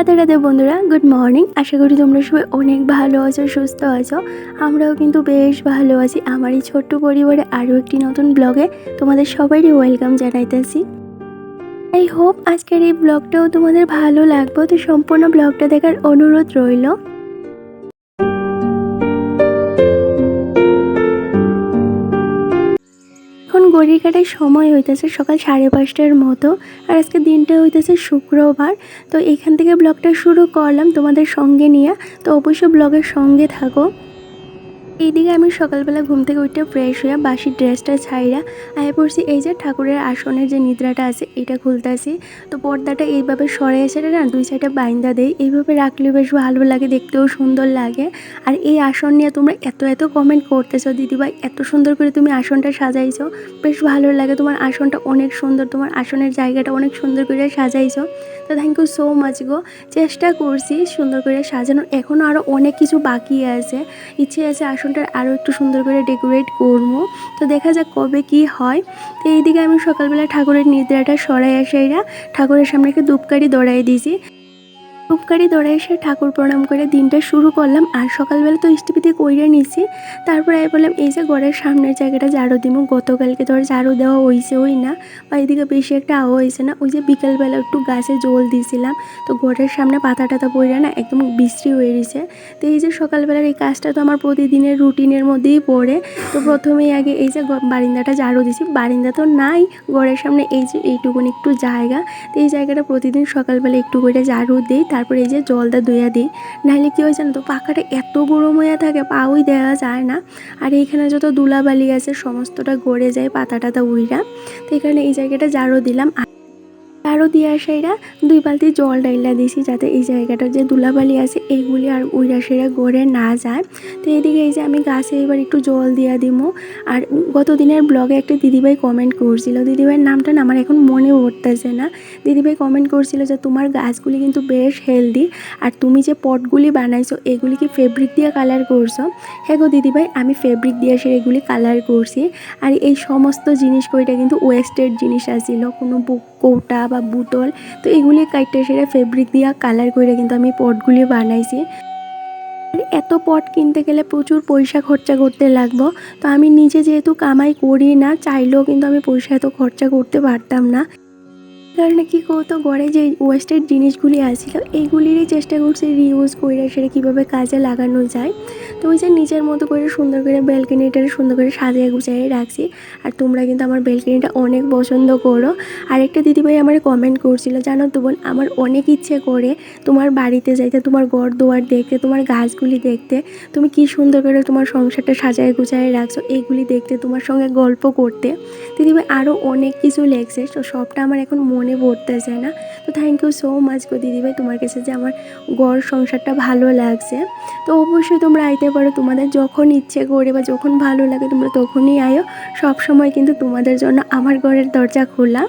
রাধে রাধে বন্ধুরা good morning আশা করি তোমরা সবাই অনেক ভালো আছো, সুস্থ আছো। আমরাও কিন্তু বেশ ভালো আছি। আমার এই ছোট্ট পরিবারে আরও একটি নতুন ব্লগে তোমাদের সবারই ওয়েলকাম জানাইতেছি। আই হোপ আজকের এই ব্লগটাও তোমাদের ভালো লাগবে। তো সম্পূর্ণ ব্লগটা দেখার অনুরোধ রইল। গড়ির কাটার সময় হইতেছে সকাল সাড়ে পাঁচটার মতো, আর আজকে দিনটা হইতেছে শুক্রবার। তো এখান থেকে ব্লগটা শুরু করলাম তোমাদের সঙ্গে নিয়ে। তো অবশ্যই ব্লগের সঙ্গে থাকো। এইদিকে আমি সকালবেলা ঘুম থেকে উঠে ফ্রেশ হয়ে বাসি ড্রেসটা ছাইরা আয়া পড়ছি। এই যে ঠাকুরের আসনের যে নিদ্রাটা আছে এটা খুলতেছি তো পর্দাটা এইভাবে সরে এসে না দুই সাইডে বাইন্দা দেয় এইভাবে রাখলেও বেশ ভালো লাগে, দেখতেও সুন্দর লাগে। আর এই আসন নিয়ে তোমরা এত এত কমেন্ট করতেছো দিদিভাই, এত সুন্দর করে তুমি আসনটা সাজাইছো। বেশ ভালো লাগে তোমার আসনটা অনেক সুন্দর, তোমার আসনের জায়গাটা অনেক সুন্দর করে সাজাইছো। তো থ্যাংক ইউ সো মাচ গো। চেষ্টা করছি সুন্দর করে সাজানোর। এখনও আরও অনেক কিছু বাকি আছে। ইচ্ছে আছে আসনটার আরও একটু সুন্দর করে ডেকোরেট করব। তো দেখা যাক কবে কি হয়। তো এইদিকে আমি সকালবেলা ঠাকুরের নিদ্রাটা সরাই আসাইরা ঠাকুরের সামনে একটু ধূপকাঠি দৌড়াই দিয়েছি। ধূপকাঠি দৌড়াই এসে ঠাকুর প্রণাম করে দিনটা শুরু করলাম। আর সকালবেলা তো ইষ্টিপিতি কইরে নিছি। তারপরে আমি বললাম, এই যে ঘরের সামনের জায়গাটা ঝাড়ু দিব গতকালকে ধর ঝাড়ু দেওয়া হয়েছে ওই না? বা এদিকে বেশি একটা আওয়া হয়েছে না? ওই যে বিকালবেলা একটু গাছে জল দিয়েছিলাম তো ঘরের সামনে পাতা টাতা পড়ে না, একদম বিশ্রী হয়ে গেছে তো এই যে সকালবেলার এই কাজটা তো আমার প্রতিদিনের রুটিনের মধ্যেই পড়ে। তো প্রথমেই আগে এই যে বারিন্দাটা ঝাড়ু দিছি। বারিন্দা তো নাই, ঘরের সামনে এই যে এইটুকুন একটু জায়গা। তো এই জায়গাটা প্রতিদিন সকালবেলা একটু করে ঝাড়ু দিই। তারপরে এই যে জলটা ধুয়ে দিই, নাহলে কী হয়েছে না তো, পাখাটা এত গরম হয়ে থাকে, পাওই দেওয়া যায় না। আর এইখানে যত দুলাবালি আছে, সমস্তটা গড়ে যায় পাতা টাতা উইরা। তো এখানে এই জায়গাটা জারও দিলাম। আর ঝাড়ু দিয়ে আসাইরা দুই বালতি জল ডাইলা দিছি যাতে এই জায়গাটা যে ধুলাবালি আছে, এইগুলি আর উইরা সেরা গড়ে না যায়। তো এইদিকে এই যে আমি গাছে এবার একটু জল দিয়া দিমু। আর গত দিনের ব্লগে একটা দিদিভাই কমেন্ট করছিল। দিদিভাইয়ের নামটা না আমার এখন মনে উঠতেছে না। দিদিভাই কমেন্ট করছিল যে, তোমার গাছগুলি কিন্তু বেশ হেলদি আর তুমি যে পটগুলি বানাইছো, এগুলি কি ফেব্রিক দিয়ে কালার করছ? হ্যাঁ গো দিদিভাই, আমি ফেব্রিক দিয়ে সে এগুলি কালার করছি। আর এই সমস্ত জিনিস কইটা কিন্তু ওয়েস্টেড জিনিস আসছিল কোনো বু- কৌটা বা বুতল তো এগুলি কাইটটা সেটা ফেব্রিক দিয়া কালার করে কিন্তু আমি পটগুলি বানাইছি। এত পট কিনতে গেলে প্রচুর পয়সা খরচা করতে লাগবো, তো আমি নিজে যেহেতু কামাই করি না, চাইলেও কিন্তু আমি পয়সা এত খরচা করতে পারতাম না। কারণে কী করতো ঘরে যে ওয়েস্টেড জিনিসগুলি আসছিল এইগুলিরই চেষ্টা করছি রিউজ করে সেটা কীভাবে কাজে লাগানো যায়। তো ওই যে নিজের মতো করে সুন্দর করে ব্যালকনিটা সুন্দর করে সাজিয়ে গুছিয়ে রাখছি। আর তোমরা কিন্তু আমার ব্যালকনিটা অনেক পছন্দ করো। আরেকটা দিদিভাই আমার কমেন্ট করছিল, জানো তো বোন, আমার অনেক ইচ্ছে করে তোমার বাড়িতে যাইতে, তোমার ঘর দুয়ার দেখতে, তোমার গাছগুলি দেখতে। তুমি কি সুন্দর করে তোমার সংসারটা সাজায় গুছায় রাখছো, এইগুলি দেখতে, তোমার সঙ্গে গল্প করতে। দিদিভাই আরও অনেক কিছু লেগছে তো সবটা আমার এখন মনে পড়তেছে না। তো থ্যাংক ইউ সো মাচ গো দিদিভাই তোমার কাছে যে আমার গড় সংসারটা ভালো লাগছে। তো অবশ্যই তোমরা আইতে পারো, তোমাদের যখন ইচ্ছে করে বা যখন ভালো লাগে তোমরা তখনই আয়ো। সব সময় কিন্তু তোমাদের জন্য আমার ঘরের দরজা খোলা।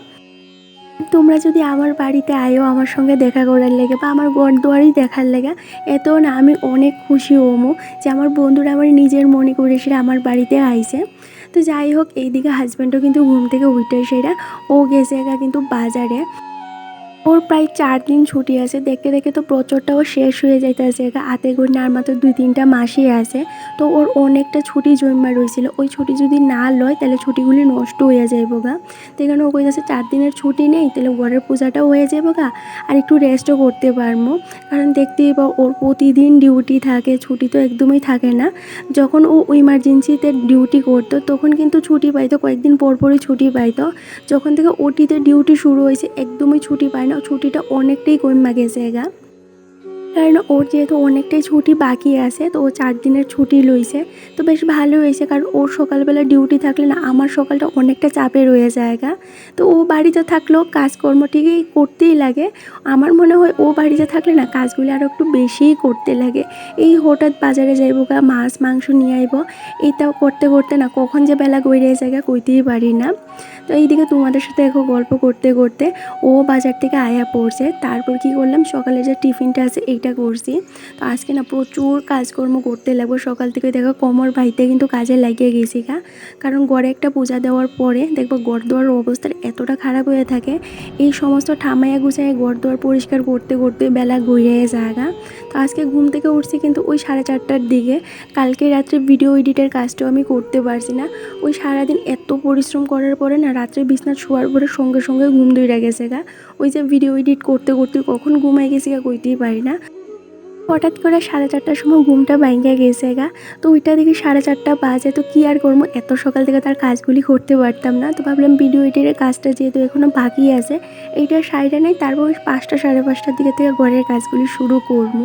তোমরা যদি আমার বাড়িতে আয়ো, আমার সঙ্গে দেখা করার লেগে বা আমার ঘর দুয়ারই দেখার লেগে, এত না আমি অনেক খুশি হমু যে আমার বন্ধুরা আমার নিজের মনে করে সেটা আমার বাড়িতে আইছে। তো যাই হোক, এইদিকে হাজব্যান্ডও কিন্তু ঘুম থেকে উঠে সেরা। ও গেছে একা কিন্তু বাজারে। ওর প্রায় চার দিন ছুটি আছে। দেখতে দেখতে তো প্রচুরটাও শেষ হয়ে যাইতেছে। হাতে করে আর মাত্র দুই তিনটা মাসই আছে। তো ওর অনেকটা ছুটি জমা রয়েছিল ওই ছুটি যদি না লয়, তাহলে ছুটিগুলি নষ্ট হয়ে যাইব গা। তো এখানে ও কইতাছে, চার দিনের ছুটি নেই, তাহলে ঘরের পূজাটাও হয়ে যাব গা। আর একটু রেস্টও করতে পারব কারণ দেখতেই পাও ওর প্রতিদিন ডিউটি থাকে, ছুটি তো একদমই থাকে না। যখন ও ইমার্জেন্সিতে ডিউটি করতো, তখন কিন্তু ছুটি পাইতো, কয়েকদিন পর পরই ছুটি পাইতো। যখন থেকে ওটিতে ডিউটি শুরু হয়েছে একদমই ছুটি পায় ছুটিটা অনেকটাই কমে গেছে গা। কারণ ওর যেহেতু অনেকটাই ছুটি বাকি আছে, তো ও চার দিনের ছুটি লইছে। তো বেশ ভালো হয়েছে কারণ ওর সকালবেলা ডিউটি থাকলে না আমার সকালটা অনেকটা চাপে রয়ে জায়গা তো ও বাড়িতে থাকলেও কাজকর্ম ঠিকই করতেই লাগে। আমার মনে হয় ও বাড়িতে থাকলে না কাজগুলি আরও একটু বেশিই করতে লাগে। এই হঠাৎ বাজারে যাইবো গা, মাছ, মাংস নিয়ে আইব। এইটাও করতে করতে না কখন যে বেলা গড়িয়ে জায়গা কইতেই পারি না। তো এইদিকে তোমাদের সাথে দেখো গল্প করতে করতে ও বাজার থেকে আয়া পড়ছে। তারপর কি করলাম, সকালে যে টিফিনটা আছে এই এইটা করছি। তো আজকে না প্রচুর কাজকর্ম করতে লাগবো। সকাল থেকে দেখো কোমর ভাইতে কিন্তু কাজে লাগিয়ে গেছি গা। কারণ গড়ে একটা পূজা দেওয়ার পরে দেখব গড় দেওয়ার অবস্থা এতটা খারাপ হয়ে থাকে। এই সমস্ত ঠামাইয়া গুছাইয়া গড় দেওয়ার পরিষ্কার করতে করতে বেলা গড়িয়ে জায়গা তো আজকে ঘুম থেকে উঠছি কিন্তু ওই সাড়ে চারটার দিকে। কালকে রাত্রে ভিডিও এডিটের কাজটাও আমি করতে পারছি না। ওই সারাদিন এত পরিশ্রম করার পরে না রাত্রে বিছনা শোয়ার পরে সঙ্গে সঙ্গে ঘুম দইরা গেছে গা। ওই যে ভিডিও এডিট করতে করতে কখন ঘুমাই গেছি গা কইতেই পারি না। হঠাৎ করে সাড়ে চারটার সময় ঘুমটা ভাঙ্গা গেছে গা। তো ওইটা দেখি সাড়ে চারটা বাজে, তো কী আর করব? এত সকাল থেকে তার কাজগুলি করতে পারতাম না। তো ভাবলাম ভিডিও এডিটের কাজটা যেহেতু এখনও বাকি আছে, এইটা সাইডে নেই, তারপর ওই পাঁচটা সাড়ে পাঁচটার দিকে থেকে ঘরের কাজগুলি শুরু করব।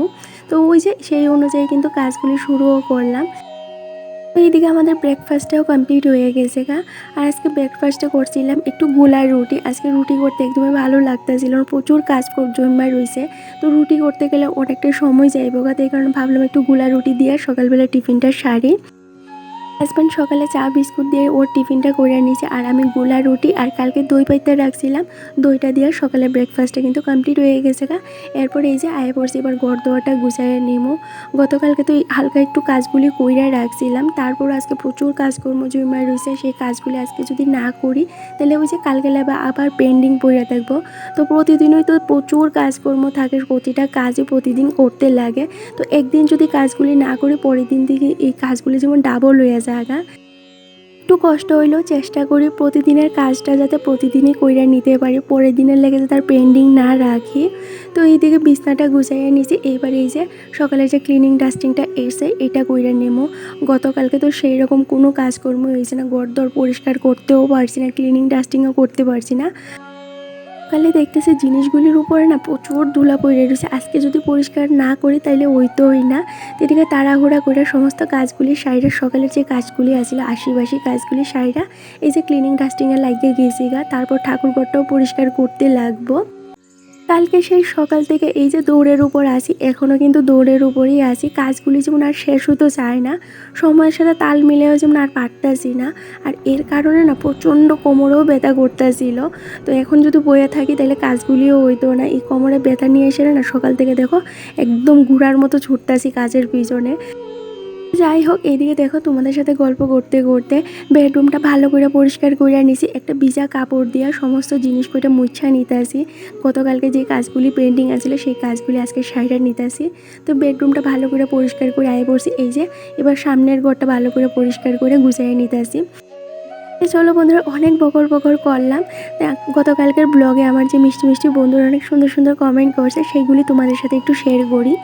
তো ওই যে সেই অনুযায়ী কিন্তু কাজগুলি শুরুও করলাম। এইদিকে আমাদের ব্রেকফাস্টটাও কমপ্লিট হয়ে গেছে গা। আর আজকে ব্রেকফাস্টে করছিলাম একটু গোলার রুটি। আজকে রুটি করতে একদমই ভালো লাগতেছিল প্রচুর কাজ জন্মায় রয়েছে। তো রুটি করতে গেলে অনেকটা সময় যাইব গা এই কারণে ভাবলাম একটু গোলা রুটি দিয়ে সকালবেলা টিফিনটা সারি। হাজব্যান্ড সকালে চা, বিস্কুট দিয়ে ওর টিফিনটা করে নিয়েছে। আর আমি গোলা রুটি আর কালকে দই পাইতে রাখছিলাম। দইটা দিয়ে সকালে ব্রেকফাস্টটা কিন্তু কমপ্লিট হয়ে গেছে গা। এরপর এই যে আয় পড়ছি, এবার গড় দোয়াটা গুছাইয়ে নিমো। গতকালকে তো হালকা একটু কাজগুলি কইরা রাখছিলাম। তারপর আজকে প্রচুর কাজকর্ম জমা রয়েছে সেই কাজগুলি আজকে যদি না করি, তাহলে ওই যে কালকে লাগবে আবার পেন্ডিং পড়ে থাকব। তো প্রতিদিনই তো প্রচুর কাজকর্ম থাকে, প্রতিটা কাজই প্রতিদিন করতে লাগে। তো একদিন যদি কাজগুলি না করি, পরের দিন থেকে এই কাজগুলি যেমন ডাবল হয়ে জায়গা একটু কষ্ট হইলেও চেষ্টা করি প্রতিদিনের কাজটা যাতে প্রতিদিনই কইরা নিতে পারি। পরের দিনের লেগে যাতে তার পেন্ডিং না রাখি। তো এইদিকে বিছনাটা গুছাইয়া নিয়েছি এইবার এই যে সকালে যে ক্লিনিং ডাস্টিংটা এসে এটা কইরা নেমো। গতকালকে তো সেই রকম কোনো কাজকর্ম হয়েছে না। গড়দর পরিষ্কার করতেও পারছি না ক্লিনিং ডাস্টিংও করতে পারছি না। সকালে দেখতেছি জিনিসগুলির উপরে না প্রচুর ধুলা পড়ে রয়েছে। আজকে যদি পরিষ্কার না করি তাইলে ওই তো ওইতোই না। এদিকে তাড়াহুড়া করে সমস্ত কাজগুলি সাইডের সকালের যে কাজগুলি আসলে আশিবাসী কাজগুলি সাইডা এই যে ক্লিনিং ডাস্টিংয়ে লাগিয়ে গেছি গা। তারপর ঠাকুরঘরটাও পরিষ্কার করতে লাগবো। কালকে সেই সকাল থেকে এই যে দৌড়ের উপর আছি এখনও কিন্তু দৌড়ের উপরেই আছি। কাজগুলি যেমন আর শেষ হতে চায় না, সময়ের সাথে তাল মিলেও যেমন আর পারতাছি না। আর এর কারণে না প্রচণ্ড কোমরেও ব্যথা করতেছিল। তো এখন যদি বয়ে থাকি তাহলে কাজগুলিও হইতো না। এই কোমরে ব্যথা নিয়ে এসে না সকাল থেকে দেখো একদম ঘুরার মতো ছুটতাছি কাজের পিছনে। যাই হোক, এদিকে দেখো তোমাদের সাথে গল্প করতে করতে বেডরুমটা ভালো করে পরিষ্কার করে নিছি। একটা ভিজা কাপড় দিয়ে সমস্ত জিনিস কইটা মুছা নিতে আসি। গতকালকে যে কাজগুলি পেন্টিং আছিল, সেই কাজগুলি আজকে সাইডে নিতে আসি। তো বেডরুমটা ভালো করে পরিষ্কার করে আয় পড়ছি। এই যে, এবার সামনের ঘরটা ভালো করে পরিষ্কার করে গুছিয়ে নিতে আসি। চলো বন্ধুরা, অনেক বকর বকর করলাম। গতকালকের ব্লগে আমার যে মিষ্টি মিষ্টি বন্ধুরা অনেক সুন্দর সুন্দর কমেন্ট করছে, সেইগুলি তোমাদের সাথে একটু শেয়ার করি।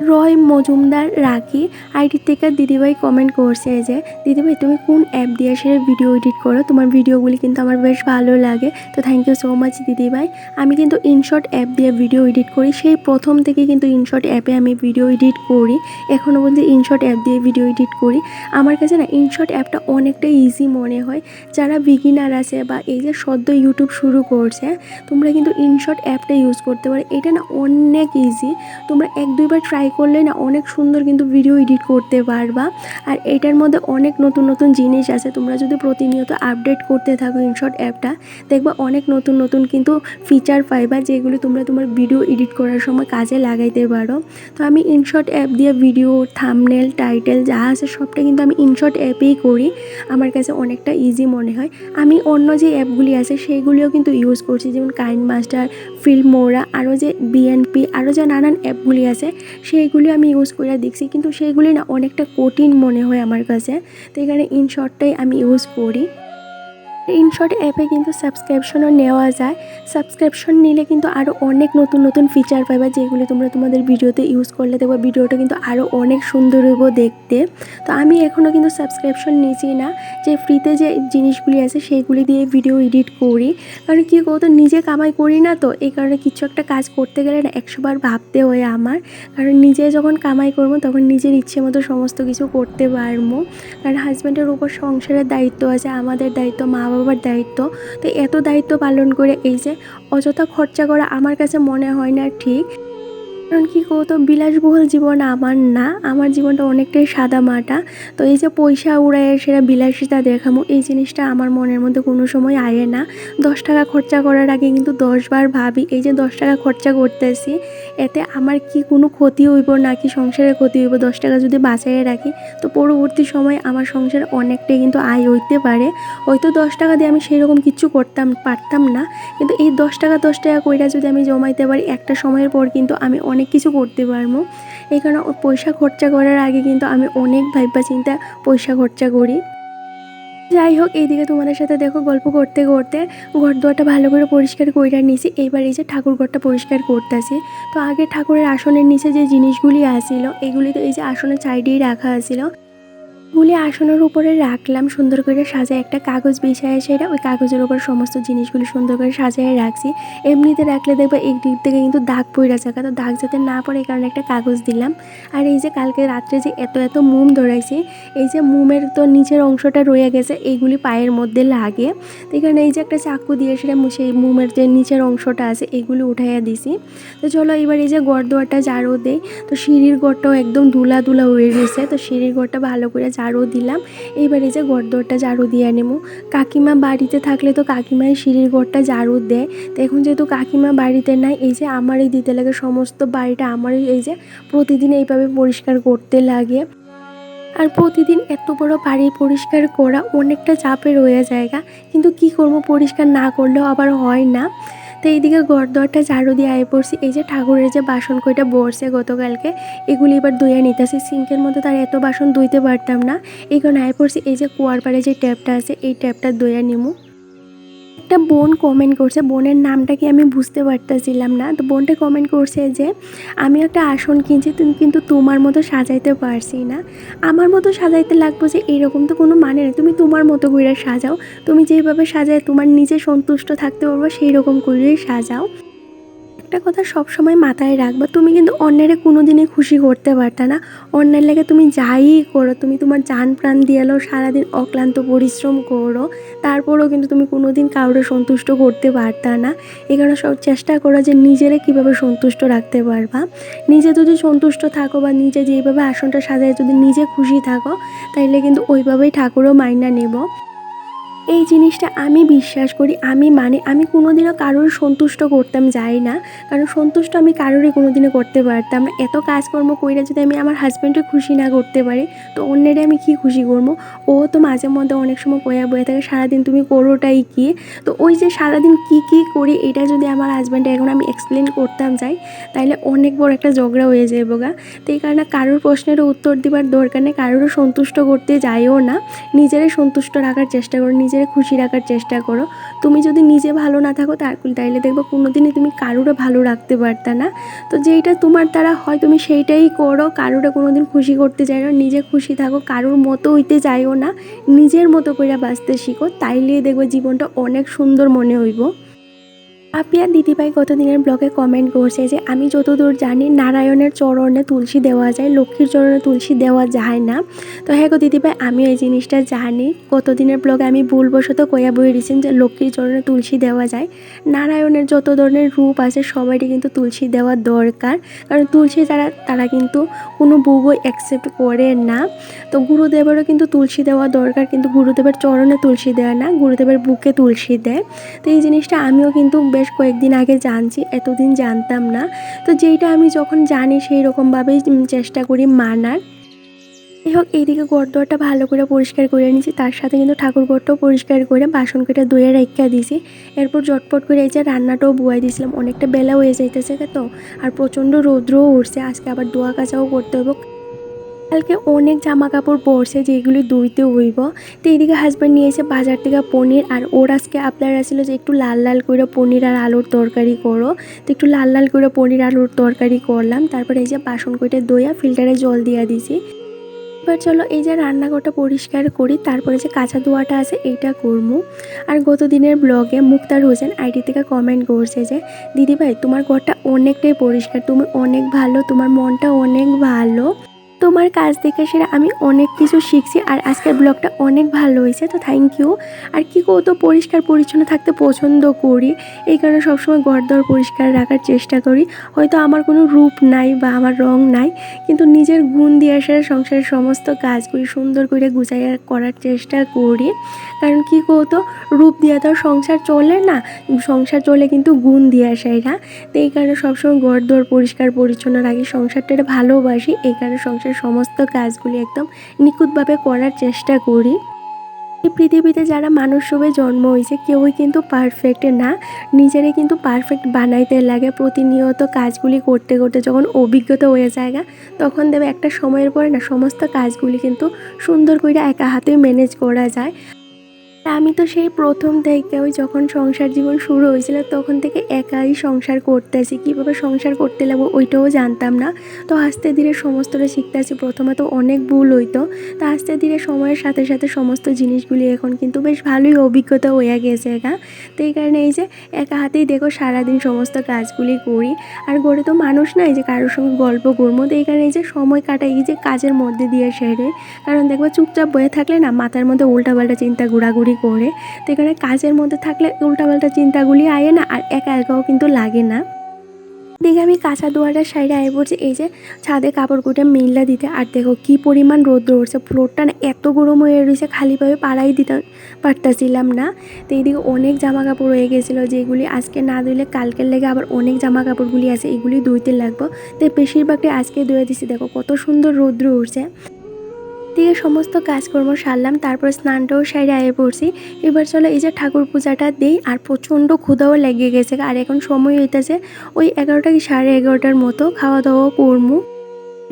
রয় মজুমদার রাখি আইডি থেকে দিদিভাই কমেন্ট করছে যে, দিদিভাই, তুমি কোন অ্যাপ দিয়ে সেটা ভিডিও এডিট করো? তোমার ভিডিওগুলি কিন্তু আমার বেশ ভালো লাগে। তো থ্যাংক ইউ সো মাচ দিদিভাই। আমি কিন্তু ইনশর্ট অ্যাপ দিয়ে ভিডিও এডিট করি। সেই প্রথম থেকে কিন্তু ইনশর্ট অ্যাপে আমি ভিডিও এডিট করি। এখনও পর্যন্ত ইনশর্ট অ্যাপ দিয়ে ভিডিও এডিট করি। আমার কাছে না ইনশর্ট অ্যাপটা অনেকটা ইজি মনে হয়। যারা বিগিনার আছে বা এই যে সদ্য ইউটিউব শুরু করছে, তোমরা কিন্তু ইনশর্ট অ্যাপটা ইউজ করতে পারো। এটা না অনেক ইজি তোমরা এক দুইবার ট্রাই ট্রাই করলে না অনেক সুন্দর কিন্তু ভিডিও এডিট করতে পারবা। আর এটার মধ্যে অনেক নতুন নতুন জিনিস আছে। তোমরা যদি প্রতিনিয়ত আপডেট করতে থাকো ইনশর্ট অ্যাপটা দেখবা অনেক নতুন নতুন কিন্তু ফিচার পাইবা যেগুলো তোমরা তোমার ভিডিও এডিট করার সময় কাজে লাগাইতে পারো। তো আমি ইনশর্ট অ্যাপ দিয়ে ভিডিও থামনেল টাইটেল যা আছে সবটা কিন্তু আমি ইনশর্ট অ্যাপেই করি। আমার কাছে অনেকটা ইজি মনে হয়। আমি অন্য যে অ্যাপগুলি আছে সেইগুলিও কিন্তু ইউজ করছি। যেমন কাইন্ড মাস্টার ফিল্মোরা আরও যে বিএনপি আরও যে নানান অ্যাপগুলি আছে, সেইগুলি আমি ইউজ করে দেখছি। কিন্তু সেইগুলি না অনেকটা কঠিন মনে হয় আমার কাছে। তো এখানে ইনশর্টটাই আমি ইউজ করি। ইনশর্ট অ্যাপে কিন্তু সাবস্ক্রিপশনও নেওয়া যায়। সাবস্ক্রিপশন নিলে কিন্তু আরও অনেক নতুন নতুন ফিচার পাবে যেগুলি তোমরা তোমাদের ভিডিওতে ইউজ করলে দেখবে ভিডিওটা কিন্তু আরও অনেক সুন্দর হইব দেখতে। তো আমি এখনও কিন্তু সাবস্ক্রিপশন নিয়েছি না। যে ফ্রিতে যে জিনিসগুলি আছে সেইগুলি দিয়ে ভিডিও এডিট করি। কারণ কী তো নিজে কামাই করি না তো, এই কারণে কিছু একটা কাজ করতে গেলে না একশোবার ভাবতে হয় আমার। কারণ নিজে যখন কামাই করব তখন নিজের ইচ্ছে মতো সমস্ত কিছু করতে পারব। কারণ হাজব্যান্ডের উপর সংসারের দায়িত্ব আছে, আমাদের দায়িত্ব মা বাবার দায়িত্ব। তো এত দায়িত্ব পালন করে এই যে অযথা খরচা করা আমার কাছে মনে হয় না ঠিক। কারণ কী কত বিলাসবহুল জীবন আমার না। আমার জীবনটা অনেকটাই সাদা মাটা তো এই যে পয়সা উড়ায় সেটা বিলাসিতা দেখামো, এই জিনিসটা আমার মনের মধ্যে কোনো সময় আয়ে না। দশ টাকা খরচা করার আগে কিন্তু দশবার ভাবি, এই যে দশ টাকা খরচা করতেছি এতে আমার কি কোনো ক্ষতি হইব নাকি সংসারের ক্ষতি হইব? দশ টাকা যদি বাঁচাইয়ে রাখি, তো পরবর্তী সময় আমার সংসার অনেকটাই কিন্তু আয় হইতে পারে। হয়তো দশ টাকা দিয়ে আমি সেরকম কিছু করতাম, পারতাম না। কিন্তু এই দশ টাকা দশ টাকা কইরা যদি আমি জমাইতে পারি, একটা সময়ের পর কিন্তু আমি অনেক কিছু করতে পারব। এই কারণে পয়সা খরচা করার আগে কিন্তু আমি অনেক ভাইবা চিন্তা পয়সা খরচা করি। যাই হোক, এইদিকে তোমাদের সাথে দেখো গল্প করতে করতে ঘর দুয়ারটা ভালো করে পরিষ্কার কইরা নিছি। এইবার এই যে ঠাকুর ঘরটা পরিষ্কার করতেছি। তো আগে ঠাকুরের আসনের নিচে যে জিনিসগুলি আসিল এগুলি তো এই যে আসনের সাইডেই রাখা আছিল। গুলি আসনের উপরে রাখলাম, সুন্দর করে সাজায় একটা কাগজ বিছায় সেটা ওই কাগজের উপর সমস্ত জিনিসগুলি সুন্দর করে সাজায় রাখছি। এমনিতে রাখলে দেখব এই দিক থেকে কিন্তু দাগ পড়ে যাবে তো দাগ যাতে না পড়ে এই কারণে একটা কাগজ দিলাম। আর এই যে কালকে রাত্রে যে এত এত মোম ধরাইছি, এই যে মোমের তো নিচের অংশটা রয়ে গেছে, এইগুলি পায়ের মধ্যে লাগে। তো এখানে এই যে একটা চাকু দিয়ে সেটা সেই মোমের যে নিচের অংশটা আছে, এগুলি উঠাইয়া দিছি। তো চলো এবার এই যে গড়দোয়ারটা ঝাড়ু দেই। তো সিঁড়ির গড়টাও একদম ধুলা ধুলা হয়ে গেছে, তো সিঁড়ির গড়টা ভালো করে ঝাড়ু দিলাম। এইবার এই যে গড়দোয়ারটা ঝাড়ু দিয়ে নেব কাকিমা বাড়িতে থাকলে তো কাকিমাই সিঁড়ির গড়টা ঝাড়ু দেয়। তো এখন যেহেতু কাকিমা বাড়িতে নাই, এই যে আমারই দিতে লাগে সমস্ত বাড়িটা আমারই এই যে প্রতিদিন এইভাবে পরিষ্কার করতে লাগে। আর প্রতিদিন এত বড় বাড়ি পরিষ্কার করা অনেকটা চাপে রয়ে জায়গা কিন্তু কি করব পরিষ্কার না করলেও আবার হয় না। তো এইদিকে গড়দরটা ঝাড়ু দিয়ে আয় পড়ছি। এই যে ঠাকুরের যে বাসন কইটা বসছে গতকালকে, এগুলি এবার ধুয়ে নিতেছি। সিঙ্কের মধ্যে তার এত বাসন ধুইতে পারতাম না। এই কারণে আয় পড়ছি। এই যে কুয়ার পাড়ে যে ট্যাপটা আছে, এই ট্যাপটা ধুয়ে নিমু। একটা বোন কমেন্ট করছে, বোনের নামটা কি আমি বুঝতে পারতেছিলাম না। তো বোনটা কমেন্ট করছে যে, আমি একটা আসন কিনছি, তুমি কিন্তু তোমার মতো সাজাইতে পারছি না। আমার মতো সাজাইতে লাগবো যে, এরকম তো কোনো মানে নেই। তুমি তোমার মতো করে সাজাও। তুমি যেভাবে সাজায়, তোমার নিজে সন্তুষ্ট থাকতে পারব সেই রকম করেই সাজাও। একটা কথা সবসময় মাথায় রাখবা, তুমি কিন্তু অন্যের কোনো দিনই খুশি করতে পারতা না। অন্যের লাগে তুমি যাই করো, তুমি তোমার জান প্রাণ দিয়ালো সারাদিন অক্লান্ত পরিশ্রম করো, তারপরেও কিন্তু তুমি কোনো দিন কাউরে সন্তুষ্ট করতে পারতা না। কারণে সব চেষ্টা করো যে নিজেরে কীভাবে সন্তুষ্ট রাখতে পারবা। নিজে যদি সন্তুষ্ট থাকো বা নিজে যেইভাবে আসনটা সাজায় যদি নিজে খুশি থাকো, তাইলে কিন্তু ওইভাবেই ঠাকুরও মাইনা নেব। এই জিনিসটা আমি বিশ্বাস করি, আমি মানে আমি কোনোদিনও কারোর সন্তুষ্ট করতাম যাই না। কারণ সন্তুষ্ট আমি কারোরই কোনোদিনও করতে পারতাম এত কাজকর্ম কইরা যদি আমি আমার হাজব্যান্ডকে খুশি না করতে পারি, তো অন্যেরে আমি কি খুশি করব? ও তো মাঝে মধ্যে অনেক সময় কয়া বয়ে থাকে, সারাদিন তুমি করোটাই কি? তো ওই যে সারাদিন কি কি করি, এটা যদি আমার হাজব্যান্ডে এখন আমি এক্সপ্লেন করতাম যাই তাহলে অনেক বড় একটা ঝগড়া হয়ে যাবে গা তো এই কারণে কারোর প্রশ্নেরও উত্তর দেবার দরকার নেই, কারোরও সন্তুষ্ট করতে যাইও না। নিজেরাই সন্তুষ্ট রাখার চেষ্টা করো নিজেরা খুশি রাখার চেষ্টা করো। তুমি যদি নিজে ভালো না থাকো, তার তাইলে দেখব কোনোদিনই তুমি কারোরও ভালো রাখতে পারতা না। তো যেইটা তোমার দ্বারা হয়, তুমি সেইটাই করো। কারোরে কোনোদিন খুশি করতে চাই না। নিজে খুশি থাকো, কারোর মতো হইতে চাইও না। নিজের মতো করে বাঁচতে শিখো। তাইলে দেখবে জীবনটা অনেক সুন্দর মনে হইব। আপিয়া দিদিভাই গতদিনের ব্লগে কমেন্ট করছে যে, আমি যতদূর জানি নারায়ণের চরণে তুলসী দেওয়া যায়, লক্ষ্মীর চরণে তুলসী দেওয়া যায় না। তো হ্যাঁ গো দিদিভাই, আমি এই জিনিসটা জানি। গতদিনের ব্লগে আমি ভুলবশত কয়া বই দিয়েছেন যে, লক্ষ্মীর চরণে তুলসী দেওয়া যায়। নারায়ণের যত ধরনের রূপ আছে সবারই কিন্তু তুলসী দেওয়া দরকার। কারণ তুলসী যারা, তারা কিন্তু কোনো বউও অ্যাকসেপ্ট করে না। তো গুরুদেবেরও কিন্তু তুলসী দেওয়া দরকার, কিন্তু গুরুদেবের চরণে তুলসী দেয় না, গুরুদেবের বুকে তুলসী দেয়। তো এই জিনিসটা আমিও কিন্তু বেশ কয়েকদিন আগে জানছি, এতদিন জানতাম না। তো যেইটা আমি যখন জানি সেই রকমভাবেই চেষ্টা করি মানার। যাই হোক, এইদিকে গড়দোয়ারটা ভালো করে পরিষ্কার করে নিয়েছি। তার সাথে কিন্তু ঠাকুর ঘরটাও পরিষ্কার করে বাসন কেটে দইয়ে রেখা দিয়েছি। এরপর জটপট করে এই যে রান্নাটাও বুয়াই দিয়েছিলাম। অনেকটা বেলা হয়ে যাইতেছে তো, আর প্রচণ্ড রৌদ্রও উঠছে। আজকে আবার দোয়া কাচাও করতে হবে। কালকে অনেক জামা কাপড় পরছে যেগুলি ধুইতে হইব। তো এইদিকে হাজব্যান্ড নিয়েছে বাজার থেকে পনির আর ওর আজকে আপনার ছিল যে একটু লাল লাল করে পনির আর আলুর তরকারি করো। তো একটু লাল লাল করে পনির আলুর তরকারি করলাম। তারপরে এই যে বাসন কইটে দইয়া ফিল্টারে জল দিয়া দিছি। এবার চলো এই যে রান্নাঘরটা পরিষ্কার করি, তারপরে যে কাঁচা ধোয়াটা আছে এইটা করব। আর গত দিনের ব্লগে মুক্তার হোসেন আইডি থেকে কমেন্ট করছে যে, দিদিভাই, তোমার ঘরটা অনেকটাই পরিষ্কার, তুমি অনেক ভালো, তোমার মনটা অনেক ভালো। তোমার কাজ দেখে সেটা আমি অনেক কিছু শিখছি আর আজকের ব্লগটা অনেক ভালো হয়েছে, তো থ্যাংক ইউ আর কি কত পরিষ্কার পরিচ্ছন্ন থাকতে পছন্দ করি, এই কারণে সবসময় ঘরদর পরিষ্কার রাখার চেষ্টা করি। হয়তো আমার কোনো রূপ নাই বা আমার রং নাই, কিন্তু নিজের গুণ দিয়ে আসার সংসারের সমস্ত কাজগুলি সুন্দর করে গুছাইয়া করার চেষ্টা করি। কারণ কি কতো রূপ দিয়ে তো সংসার চলে না, সংসার চলে কিন্তু গুণ দিয়ে আসাই না তো এই কারণে সবসময় ঘর দর পরিষ্কার পরিচ্ছন্ন রাখি, সংসারটা ভালোবাসি, এই কারণে সংসার সমস্ত কাজগুলি একদম নিখুঁতভাবে করার চেষ্টা করি। এই পৃথিবীতে যারা মানুষ হবে জন্ম হয়েছে, কেউই কিন্তু পারফেক্ট না। নিজেরে কিন্তু পারফেক্ট বানাইতে লাগে। প্রতিনিয়ত কাজগুলি করতে করতে যখন অভিজ্ঞতা হয়ে যায় তখন দেবে একটা সময়ের পরে না, সমস্ত কাজগুলি কিন্তু সুন্দর করে একা হাতে ম্যানেজ করা যায়। আমি তো সেই প্রথম থেকে ওই যখন সংসার জীবন শুরু হয়েছিল, তখন থেকে একাই সংসার করতে করতেছি কীভাবে সংসার করতে লাগবো ওইটাও জানতাম না। তো আস্তে ধীরে সমস্তটা শিখতে আছি। প্রথমে তো অনেক ভুল হইতো। তো আস্তে ধীরে সময়ের সাথে সাথে সমস্ত জিনিসগুলি এখন কিন্তু বেশ ভালোই অভিজ্ঞতা হয়ে গেছে একা তো এই কারণে এই যে একা হাতেই দেখো সারাদিন সমস্ত কাজগুলি করি। আর গড়ে তো মানুষ নাই যে কারোর সঙ্গে গল্প করব। তো এই কারণে এই যে সময় কাটাই, এই যে কাজের মধ্যে দিয়ে সেরে। কারণ দেখব চুপচাপ বয়ে থাকলে না মাথার মধ্যে উল্টাপাল্টা চিন্তা, ঘোরাঘুরি করে তো এখানে কাজের মধ্যে থাকলে উল্টাপাল্টা চিন্তাগুলি আয়ে না, আর একা একাও কিন্তু লাগে না। দেখে আমি কাঁচা দুয়ারের সাইডে আয় পড়ছি, এই যে ছাদে কাপড় কুটে মিল্লা দিতে, আর দেখো কি পরিমাণ রোদ্র উঠছে, ফ্লোরটা না এত গরম হয়ে রয়েছে, খালিভাবে পাড়াই দিতে পারতেছিলাম না। তো এইদিকে অনেক জামা কাপড় হয়ে গেছিল, যেগুলি আজকে না ধুইলে কালকের লেগে আবার অনেক জামা কাপড়গুলি আছে, এগুলি ধুইতে লাগবো। তো বেশিরভাগটাই আজকে ধুয়ে দিছি, দেখো কত সুন্দর রৌদ্র উঠছে। দিয়ে সমস্ত কাজকর্ম সারলাম, তারপর স্নানটাও সাইডে আয়ে পড়ছি। এবার চলো এই যে ঠাকুর পূজাটা দিই, আর প্রচণ্ড ক্ষুধাও লেগে গেছে। আর এখন সময় হইতেছে ওই এগারোটা কি সাড়ে এগারোটার মতো খাওয়া দাওয়া করমু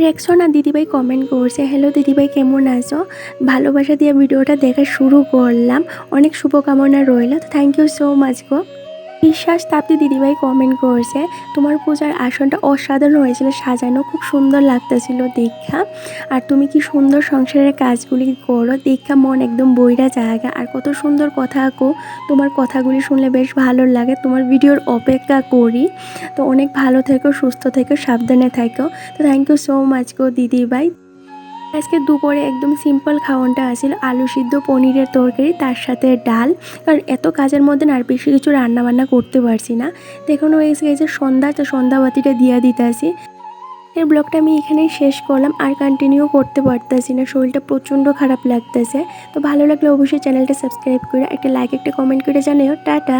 রেক্সনা দিদিভাই কমেন্ট করছে হ্যালো দিদিভাই, কেমন আছো? ভালোবাসা দিয়ে ভিডিওটা দেখা শুরু করলাম। অনেক শুভকামনা রইল থ্যাংক ইউ সো মাচ গো। বিশ্বাস তাপ্তি দিদিভাই কমেন্ট করছে, তোমার পূজার আসনটা অসাধারণ হয়েছিল, সাজানো খুব সুন্দর লাগতেছিল দেখা আর তুমি কি সুন্দর সংসারের কাজগুলি করো দেখা মন একদম বইরা জায়গা। আর কত সুন্দর কথা কো তোমার কথাগুলি শুনলে বেশ ভালো লাগে, তোমার ভিডিওর অপেক্ষা করি। তো অনেক ভালো থেকো, সুস্থ থেকো, সাবধানে থাকো। তো থ্যাংক ইউ সো মাচ গো দিদিভাই। আজকে দুপুরে একদম সিম্পল খাওয়ানটা আছিল, আলু সিদ্ধ, পনিরের তরকারি, তার সাথে ডাল। কারণ এত কাজের মধ্যে আর বেশি কিছু রান্নাবান্না করতে পারছি না। দেখুন হয়ে গেছে সন্ধ্যা, তো সন্ধ্যাবাতিটা দিয়ে দিতে আসি এর ব্লগটা আমি এখানেই শেষ করলাম, আর কন্টিনিউ করতে পারতেছি না, শরীরটা প্রচণ্ড খারাপ লাগতেছে। তো ভালো লাগলে অবশ্যই চ্যানেলটা সাবস্ক্রাইব করে একটা লাইক একটা কমেন্ট করে জানিও। টাটা!